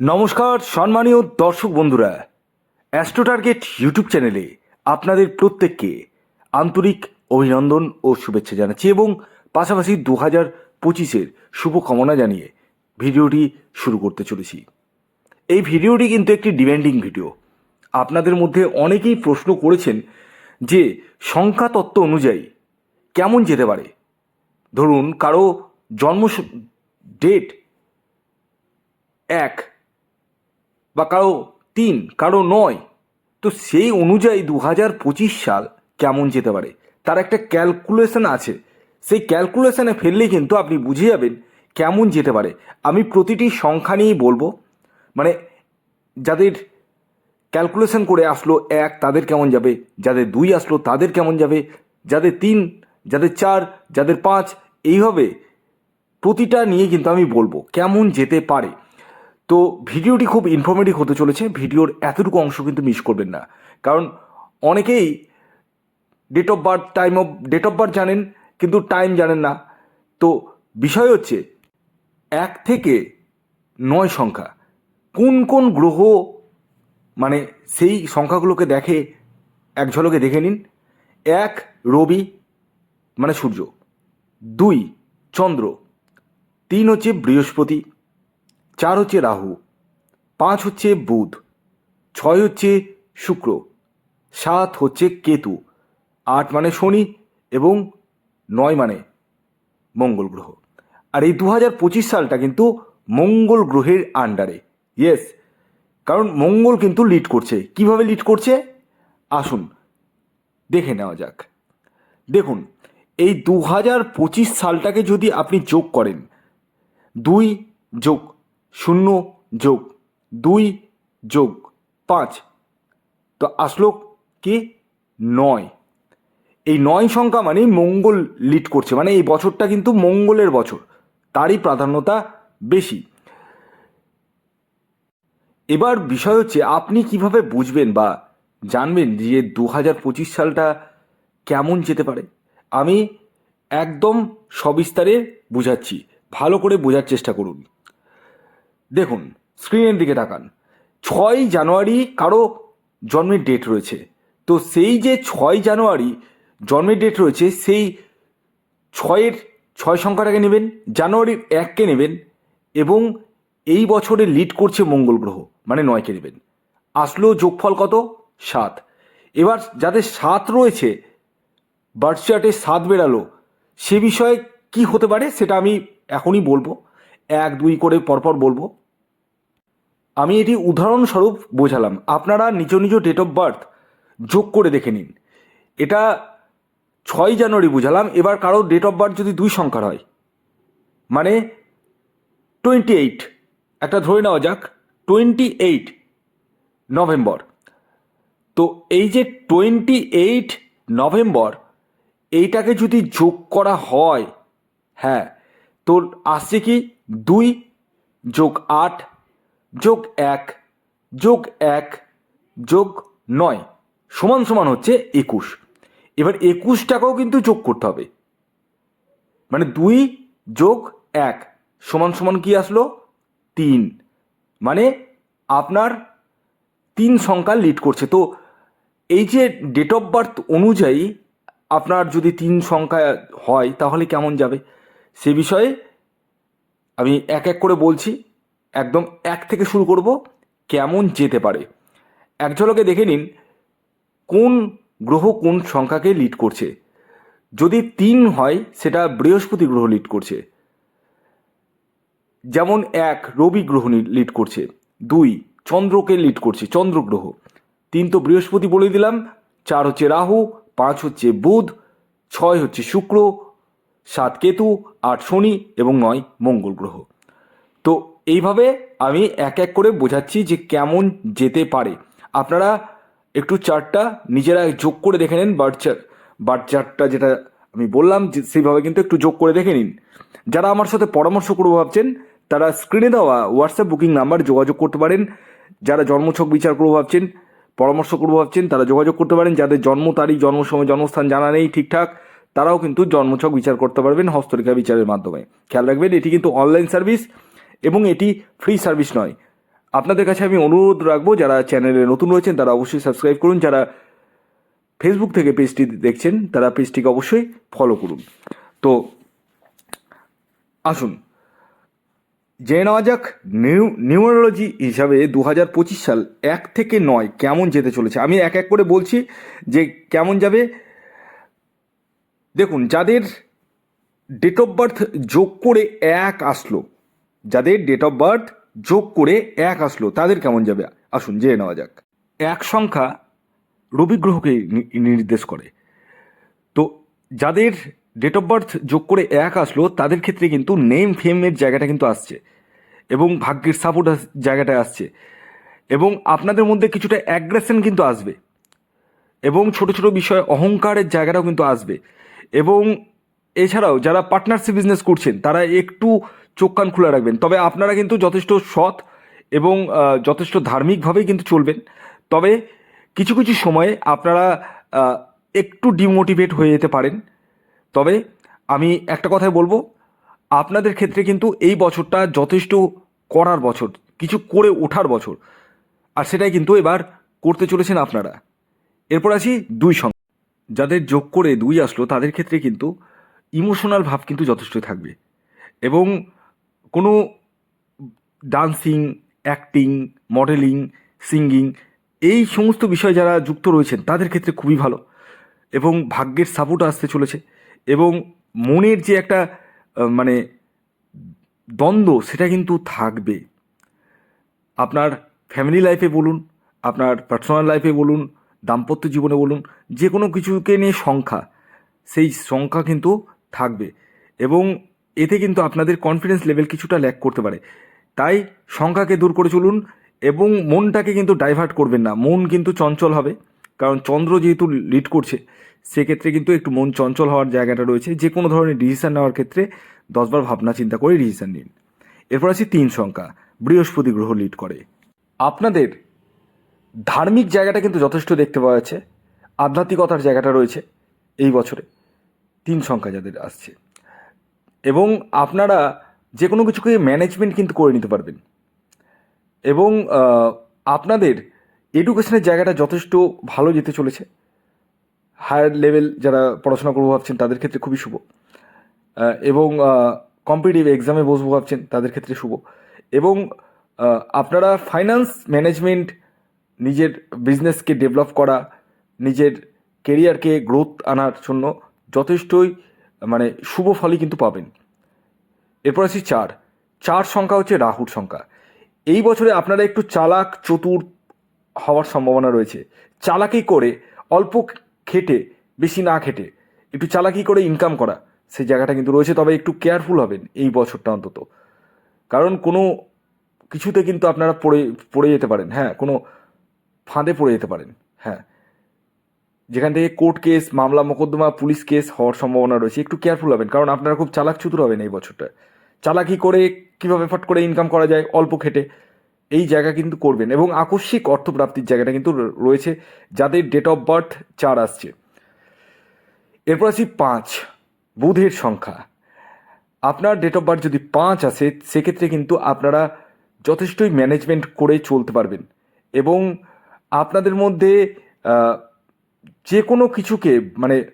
নমস্কার, সম্মানীয় দর্শক বন্ধুরা। অ্যাস্ট্রো টার্গেট ইউটিউব চ্যানেলে আপনাদের প্রত্যেককে আন্তরিক অভিনন্দন ও শুভেচ্ছা জানাচ্ছি এবং পাশাপাশি দু হাজার পঁচিশের শুভকামনা জানিয়ে ভিডিওটি শুরু করতে চলেছি। এই ভিডিওটি কিন্তু একটি ডিমান্ডিং ভিডিও। আপনাদের মধ্যে অনেকেই প্রশ্ন করেছেন যে সংখ্যা তত্ত্ব অনুযায়ী কেমন যেতে পারে? ধরুন, কারও জন্ম ডেট এক বা কারও তিন, কারও নয়, তো সেই অনুযায়ী দু হাজার পঁচিশ সাল কেমন যেতে পারে? তার একটা ক্যালকুলেশন আছে। সেই ক্যালকুলেশনে ফেললেই কিন্তু আপনি বুঝে যাবেন কেমন যেতে পারে। আমি প্রতিটি সংখ্যা নিয়েই বলব। মানে যাদের ক্যালকুলেশন করে আসলো এক, তাদের কেমন যাবে? যাদের দুই আসলো, তাদের কেমন যাবে? যাদের তিন, যাদের চার, যাদের পাঁচ, এইভাবে প্রতিটা নিয়ে কিন্তু আমি বলব কেমন যেতে পারে। তো ভিডিওটি খুব ইনফরমেটিভ হতে চলেছে, ভিডিওর এতটুকু অংশ কিন্তু মিস করবেন না। কারণ অনেকেই date of birth time of date of birth জানেন, কিন্তু টাইম জানেন না। তো বিষয় হচ্ছে, এক থেকে নয় সংখ্যা। কোন কোন গ্রহ মানে সেই সংখ্যাগুলোকে দেখে, এক ঝলকে দেখে নিন। এক, রবি মানে সূর্য। দুই, চন্দ্র। তিন হচ্ছে বৃহস্পতি। চার হচ্ছে রাহু, পাঁচ হচ্ছে বুধ, ছয় হচ্ছে শুক্র, সাত হচ্ছে কেতু, আট মানে শনি এবং নয় মানে মঙ্গল গ্রহ। আর এই দু হাজার পঁচিশ সালটা কিন্তু মঙ্গল গ্রহের আন্ডারে ইয়েস কারণ মঙ্গল কিন্তু লিড করছে। কীভাবে লিড করছে? আসুন, দেখে নেওয়া যাক। দেখুন, এই দু হাজার পঁচিশ সালটাকে যদি আপনি যোগ করেন, দুই যোগ শূন্য যোগ দুই যোগ পাঁচ। তো আসলো কি? নয়। এই নয় সংখ্যা মানে মঙ্গল লিড করছে মানে এই বছরটা কিন্তু মঙ্গলের বছর, তারই প্রাধান্যতা বেশি। এবার বিষয় হচ্ছে, আপনি কীভাবে বুঝবেন বা জানবেন যে দু হাজার পঁচিশ সালটা কেমন যেতে পারে? আমি একদম সবিস্তারে বুঝাচ্ছি, ভালো করে বোঝার চেষ্টা করুন। দেখুন স্ক্রিনের দিকে তাকান। ছয় জানুয়ারি কারও জন্মের ডেট রয়েছে। তো সেই যে ছয় জানুয়ারি জন্মের ডেট রয়েছে, সেই ছয়ের, ছয় সংখ্যাটাকে নেবেন, জানুয়ারির এককে নেবেন এবং এই বছরে লিড করছে মঙ্গল গ্রহ মানে নয়কে নেবেন। আসলো যোগফল কত? সাত। এবার যাদের সাত রয়েছে বার্থ চার্টে সাত বেরালো, সে বিষয়ে কি হতে পারে সেটা আমি এখনই বলব। এক, দুই করে পরপর বলব। আমি এটি উদাহরণস্বরূপ বোঝালাম। আপনারা নিজ নিজ ডেট অফ বার্থ যোগ করে দেখে নিন। এটা ছয় জানুয়ারি বুঝালাম, এবার কারও ডেট অফ বার্থ যদি দুই সংখ্যার হয় মানে টোয়েন্টি এইট একটা ধরে নেওয়া যাক টোয়েন্টি এইট নভেম্বর। তো এই যে টোয়েন্টি এইট নভেম্বর, এইটাকে যদি যোগ করা হয় হ্যাঁ তো আসছে কি দুই যোগ আট যোগ এক যোগ এক, যোগ নয়। সমান সমান হচ্ছে একুশ। এবার একুশটাকেও কিন্তু যোগ করতে হবে। মানে দুই যোগ এক, সমান সমান কি আসলো? তিন। মানে আপনার তিন সংখ্যা লিড করছে। তো এই যে ডেট অফ বার্থ অনুযায়ী আপনার যদি তিন সংখ্যা হয়, তাহলে কেমন যাবে? সে বিষয়ে আমি এক এক করে বলছি। একদম এক থেকে শুরু করব কেমন যেতে পারে। এক ঝলকে দেখে নিন কোন গ্রহ কোন সংখ্যাকে লিড করছে। যদি তিন হয়, সেটা বৃহস্পতি গ্রহ লিড করছে। যেমন এক, রবি গ্রহ লিড করছে। দুই, চন্দ্রকে লিড করছে, চন্দ্র গ্রহ। তিন তো বৃহস্পতি বলে দিলাম, চার হচ্ছে রাহু, পাঁচ হচ্ছে বুধ, ছয় হচ্ছে শুক্র, সাত কেতু, আট শনি এবং নয় মঙ্গল গ্রহ। তো এইভাবে আমি এক এক করে বোঝাচ্ছি যে কেমন যেতে পারে। আপনারা একটু চার্টটা নিজেরা যোগ করে দেখে নিন বার্থ চার্ট বার্থ চার্টটা যেটা আমি বললাম যে সেইভাবে কিন্তু একটু যোগ করে দেখে নিন। যারা আমার সাথে পরামর্শ করব ভাবছেন, তারা স্ক্রিনে দেওয়া হোয়াটসঅ্যাপ বুকিং নাম্বার যোগাযোগ করতে পারেন। যারা জন্মছক বিচার করব ভাবছেন, পরামর্শ করব ভাবছেন, তারা যোগাযোগ করতে পারেন। যাদের জন্ম তারিখ, জন্ম সময়, জন্মস্থান জানা নেই ঠিকঠাক, তারাও কিন্তু জন্মছক বিচার করতে পারবেন হস্তরেখা বিচারের মাধ্যমে। খেয়াল রাখবেন, এটি কিন্তু অনলাইন সার্ভিস এবং এটি ফ্রি সার্ভিস নয়। আপনাদের কাছে আমি অনুরোধ রাখব, যারা চ্যানেলে নতুন রয়েছেন, তারা অবশ্যই সাবস্ক্রাইব করুন। যারা ফেসবুক থেকে পেজটি দেখছেন, তারা পেজটিকে অবশ্যই ফলো করুন। তো, আসুন। জেনে নেওয়া যাক, নিউ নিউমারোলজি হিসাবে দু হাজার পঁচিশ সাল এক থেকে নয় কেমন যেতে চলেছে? আমি এক এক করে বলছি যে কেমন যাবে। দেখুন, যাদের ডেট অফ বার্থ যোগ করে এক আসলো যাদের ডেট অফ বার্থ যোগ করে এক আসলো, তাদের কেমন যাবে? আসুন, জেনে নেওয়া যাক। এক সংখ্যা রবি গ্রহকে নির্দেশ করে। তো যাদের ডেট অফ বার্থ যোগ করে এক আসলো, তাদের ক্ষেত্রে কিন্তু নেম ফেমের জায়গাটা কিন্তু আসছে এবং ভাগ্যের সাপোর্ট জায়গাটা আসছে এবং আপনাদের মধ্যে কিছুটা অ্যাগ্রেশন কিন্তু আসবে এবং ছোট ছোট বিষয়ে অহংকারের জায়গাটাও কিন্তু আসবে এবং এছাড়াও যারা পার্টনারশিপ বিজনেস করছেন, তারা একটু চোখ কান খোলা রাখবেন। তবে আপনারা কিন্তু যথেষ্ট সৎ এবং যথেষ্ট ধার্মিকভাবেই কিন্তু চলবেন। তবে কিছু কিছু সময়ে আপনারা একটু ডিমোটিভেট হয়ে যেতে পারেন। তবে আমি একটা কথাই বলব, আপনাদের ক্ষেত্রে কিন্তু এই বছরটা যথেষ্ট করার বছর, কিছু করে ওঠার বছর। আর সেটাই কিন্তু এবার করতে চলেছেন আপনারা। এরপর আসি দুই সংখ্যা যাদের যোগ করে দুই আসলো, তাদের ক্ষেত্রে কিন্তু ইমোশনাল ভাব কিন্তু যথেষ্ট থাকবে। এবং কোনো ডান্সিং, অ্যাক্টিং, মডেলিং, সিঙ্গিং এই সমস্ত বিষয় যারা যুক্ত রয়েছেন তাদের ক্ষেত্রে খুবই ভালো এবং ভাগ্যের সাপোর্ট আসতে চলেছে এবং মনের যে একটা মানে দ্বন্দ্ব সেটা কিন্তু থাকবে। আপনার ফ্যামিলি লাইফে বলুন, আপনার পার্সোনাল লাইফে বলুন, দাম্পত্য জীবনে বলুন, যে কোনো কিছুকে নিয়ে সংখ্যা সেই সংখ্যা কিন্তু থাকবে এবং এতে কিন্তু আপনাদের কনফিডেন্স লেভেল কিছুটা ল্যাক করতে পারে। তাই সংখ্যাকে দূর করে চলুন এবং মনটাকে কিন্তু ডাইভার্ট করবেন না। মন কিন্তু চঞ্চল হবে, কারণ চন্দ্র যেহেতু লিড করছে, সেক্ষেত্রে কিন্তু একটু মন চঞ্চল হওয়ার জায়গাটা রয়েছে। যে কোনো ধরনের ডিসিশন নেওয়ার ক্ষেত্রে দশবার ভাবনা চিন্তা করে ডিসিশন নিন। এরপর আছে তিন সংখ্যা, বৃহস্পতি গ্রহ লিড করে। আপনাদের ধার্মিক জায়গাটা কিন্তু যথেষ্ট দেখতে পাওয়া যাচ্ছে, আধ্যাত্মিকতার জায়গাটা রয়েছে এই বছরে। তিন সংখ্যা যাদের আসছে। এবং আপনারা যে কোনো কিছুকে ম্যানেজমেন্ট কিন্তু করে নিতে পারবেন। এবং আপনাদের এডুকেশনের জায়গাটা যথেষ্ট ভালো যেতে চলেছে। হায়ার লেভেল যারা পড়াশোনা করব ভাবছেন, তাদের ক্ষেত্রে খুবই শুভ। এবং কম্পিটিটিভ এক্সামে বসবো ভাবছেন, তাদের ক্ষেত্রে শুভ। এবং আপনারা ফাইন্যান্স ম্যানেজমেন্ট নিজের বিজনেসকে ডেভেলপ করা, নিজের কেরিয়ারকে গ্রোথ আনার জন্য যথেষ্টই মানে শুভ ফলই কিন্তু পাবেন। এরপর আসি চার। চার সংখ্যা হচ্ছে রাহুর সংখ্যা। এই বছরে আপনারা একটু চালাক, চতুর হওয়ার সম্ভাবনা রয়েছে। চালাকি করে অল্প খেটে, বেশি না খেটে, একটু চালাকি করে ইনকাম করা, সেই জায়গাটা কিন্তু রয়েছে। তবে একটু কেয়ারফুল হবেন এই বছরটা অন্তত। কারণ কোনো কিছুতে কিন্তু আপনারা পড়ে পড়ে যেতে পারেন। হ্যাঁ কোনো ফাঁদে পড়ে যেতে পারেন। হ্যাঁ যেখান থেকে কোর্ট কেস, মামলা মোকদ্দমা, পুলিশ কেস হওয়ার সম্ভাবনা রয়েছে। একটু কেয়ারফুল হবেন, কারণ আপনারা খুব চালাক চতুর হবেন এই বছরটা। চালাকি করে কীভাবে ফট করে ইনকাম করা যায়? অল্প খেটে। এই জায়গা কিন্তু করবেন এবং আকস্মিক অর্থপ্রাপ্তির জায়গাটা কিন্তু রয়েছে, যাদের ডেট অফ বার্থ চার আসছে। এরপর আসি পাঁচ, বুধের সংখ্যা। আপনার ডেট অফ বার্থ যদি পাঁচ আসে, সেক্ষেত্রে কিন্তু আপনারা যথেষ্টই ম্যানেজমেন্ট করে চলতে পারবেন এবং আপনাদের মধ্যে যে কোনো কিছুকে মানে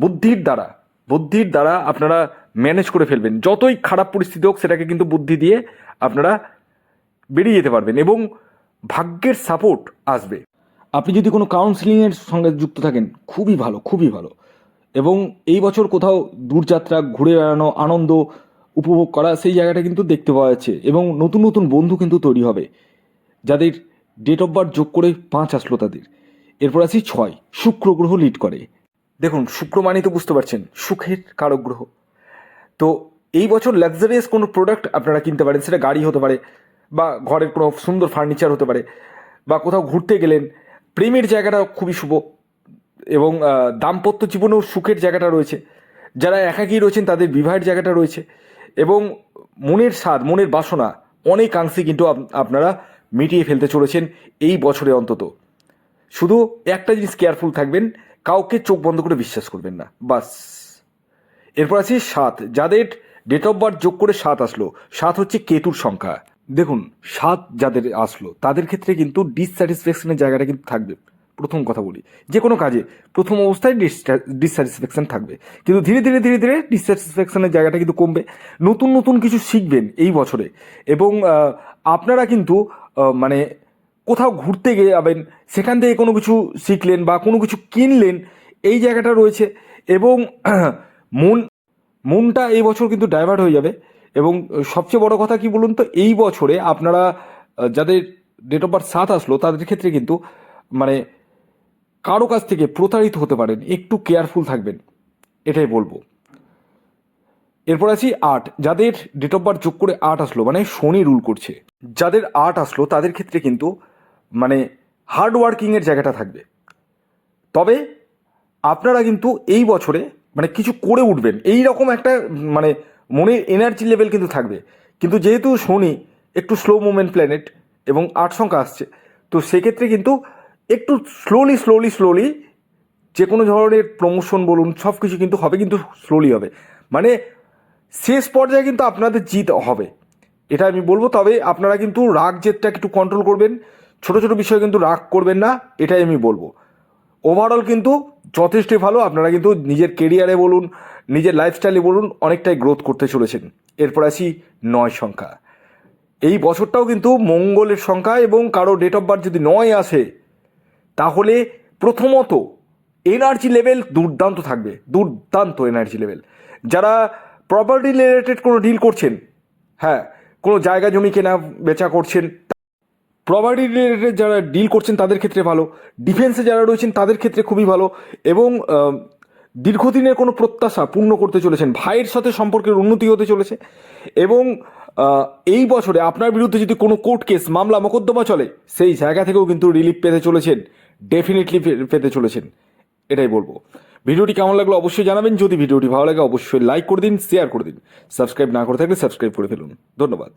বুদ্ধির দ্বারা বুদ্ধির দ্বারা আপনারা ম্যানেজ করে ফেলবেন। যতই খারাপ পরিস্থিতি হোক, সেটাকে কিন্তু বুদ্ধি দিয়ে আপনারা বেরিয়ে যেতে পারবেন এবং ভাগ্যের সাপোর্ট আসবে। আপনি যদি কোনো কাউন্সিলিংয়ের সঙ্গে যুক্ত থাকেন, খুবই ভালো খুবই ভালো। এবং এই বছর কোথাও দূরযাত্রা, ঘুরে বেড়ানো, আনন্দ উপভোগ করা, সেই জায়গাটা কিন্তু দেখতে পাওয়া যাচ্ছে এবং নতুন নতুন বন্ধু কিন্তু তৈরি হবে। যাদের ডেট অফ বার্থ যোগ করে পাঁচ আসলো তাদের। এরপর আসি ছয়, শুক্র গ্রহ লিড করে। দেখুন, শুক্র মানে তো বুঝতে পারছেন, সুখের কারক গ্রহ। তো এই বছর লাক্সারিয়াস কোনো প্রোডাক্ট আপনারা কিনতে পারেন, সেটা গাড়ি হতে পারে, বা ঘরের কোনো সুন্দর ফার্নিচার হতে পারে, বা কোথাও ঘুরতে গেলেন, প্রেমের জায়গাটা খুবই শুভ, এবং দাম্পত্য জীবনেও সুখের জায়গাটা রয়েছে। যারা একাকী রয়েছেন, তাদের বিবাহের জায়গাটা রয়েছে, এবং মনের স্বাদ, মনের বাসনা অনেকাংশে কিন্তু আপনারা মিটিয়ে ফেলতে চলেছেন এই বছরে অন্তত। শুধু একটা জিনিস কেয়ারফুল থাকবেন, কাউকে চোখ বন্ধ করে বিশ্বাস করবেন না, বাস। এরপর আছে সাত, যাদের ডেট অফ বার্থ যোগ করে সাত আসলো, সাত হচ্ছে কেতুর সংখ্যা। দেখুন, সাত যাদের আসলো, তাদের ক্ষেত্রে কিন্তু ডিসস্যাটিসফ্যাকশনের জায়গাটা কিন্তু থাকবে। প্রথম কথা বলি, যে কোনো কাজে প্রথম অবস্থায় ডিসস্যাটিসফ্যাকশন থাকবে। কিন্তু ধীরে ধীরে ধীরে ধীরে ডিসস্যাটিসফ্যাকশনের জায়গাটা কিন্তু কমবে। নতুন নতুন কিছু শিখবেন এই বছরে। এবং আপনারা কিন্তু মানে কোথাও ঘুরতে গিয়ে যাবেন, সেখান থেকে কোনো কিছু শিখলেন বা কোনো কিছু কিনলেন, এই জায়গাটা রয়েছে এবং মন, মনটা এই বছর কিন্তু ডাইভার্ট হয়ে যাবে এবং সবচেয়ে বড় কথা কি বলুন তো, এই বছরে আপনারা যাদের ডেট অফ বার্থ সাত আসলো, তাদের ক্ষেত্রে কিন্তু মানে কারও কাছ থেকে প্রতারিত হতে পারেন, একটু কেয়ারফুল থাকবেন, এটাই বলব। এরপর আছি আট, যাদের ডেট অফ বার্থ যোগ করে আট আসলো মানে শনি রুল করছে, যাদের আট আসলো, তাদের ক্ষেত্রে কিন্তু মানে হার্ড ওয়ার্কিংয়ের জায়গাটা থাকবে। তবে আপনারা কিন্তু এই বছরে মানে কিছু করে উঠবেন। এই রকম একটা মানে মনের এনার্জি লেভেল কিন্তু থাকবে। কিন্তু যেহেতু শনি একটু স্লো মুভমেন্ট প্ল্যানেট এবং আট সংখ্যা আসছে, তো সেক্ষেত্রে কিন্তু একটু স্লোলি স্লোলি স্লোলি যে কোনো ধরনের প্রমোশন বলুন সব কিছু কিন্তু হবে, কিন্তু স্লোলি হবে। মানে শেষ পর্যায়ে কিন্তু আপনাদের জিত হবে। এটা আমি বলব, তবে আপনারা কিন্তু রাগ জেদটা একটু কন্ট্রোল করবেন। ছোট ছোট বিষয়ে কিন্তু রাগ করবেন না, এটাই আমি বলব। ওভারঅল কিন্তু যথেষ্টই ভালো, আপনারা কিন্তু নিজের কেরিয়ারে বলুন, নিজের লাইফস্টাইলে বলুন, অনেকটাই গ্রোথ করতে চলেছেন। এরপর আসি নয় সংখ্যা। এই বছরটাও কিন্তু মঙ্গলের সংখ্যা এবং কারও ডেট অফ বার্থ যদি নয় আসে, তাহলে প্রথমত এনার্জি লেভেল দুর্দান্ত থাকবে, দুর্দান্ত এনার্জি লেভেল যারা প্রপার্টি রিলেটেড কোনো ডিল করছেন হ্যাঁ কোনো জায়গা জমি কেনা, বেচা করছেন প্রপার্টি রিলেটেড যারা ডিল করছেন তাদের ক্ষেত্রে ভালো ডিফেন্সে যারা রয়েছেন তাদের ক্ষেত্রে খুবই ভালো এবং দীর্ঘদিনের কোনো প্রত্যাশা পূর্ণ করতে চলেছেন, ভাইয়ের সাথে সম্পর্কের উন্নতি হতে চলেছে এবং এই বছরে আপনার বিরুদ্ধে যদি কোনো কোর্ট কেস মামলা, মোকদ্দমা চলে, সেই জায়গা থেকেও কিন্তু রিলিফ পেতে চলেছেন ডেফিনেটলি পেতে চলেছেন, এটাই বলব। ভিডিওটি কেমন লাগল অবশ্যই জানাবেন, যদি ভিডিওটি ভালো লাগে অবশ্যই লাইক করে দিন শেয়ার করে দিন সাবস্ক্রাইব না করে থাকলে সাবস্ক্রাইব করে ফেলুন, ধন্যবাদ।